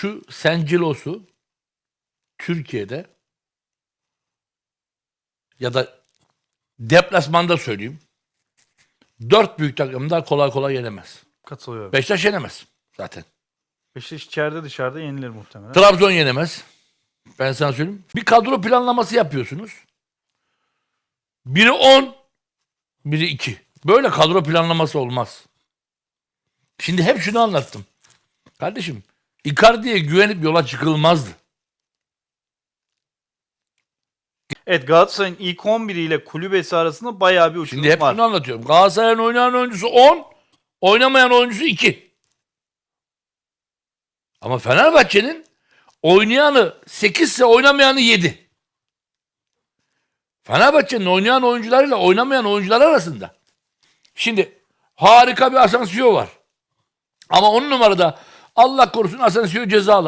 Şu Sencilosu Türkiye'de ya da deplasmanda söyleyeyim. Dört büyük takımda kolay kolay yenemez. Katılıyorum. Beşiktaş yenemez zaten. Beşiktaş içeride dışarıda yenilir muhtemelen. Trabzon yenemez. Ben sana söyleyeyim. Bir kadro planlaması yapıyorsunuz. Biri 10, biri 2. Böyle kadro planlaması olmaz. Şimdi hep şunu anlattım. Kardeşim, Icardi'ye güvenip yola çıkılmazdı. Evet Galatasaray'ın ilk 11 ile kulübesi arasında bayağı bir uçurum Şimdi hep var. şunu anlatıyorum. Galatasaray'ın oynayan oyuncusu 10, oynamayan oyuncusu 2. Ama Fenerbahçe'nin oynayanı 8 ise oynamayanı 7. Fenerbahçe'nin oynayan oyuncularıyla oynamayan oyuncular arasında. Şimdi harika bir Asensio var. Ama on numarada Allah korusun Asensio cezalı.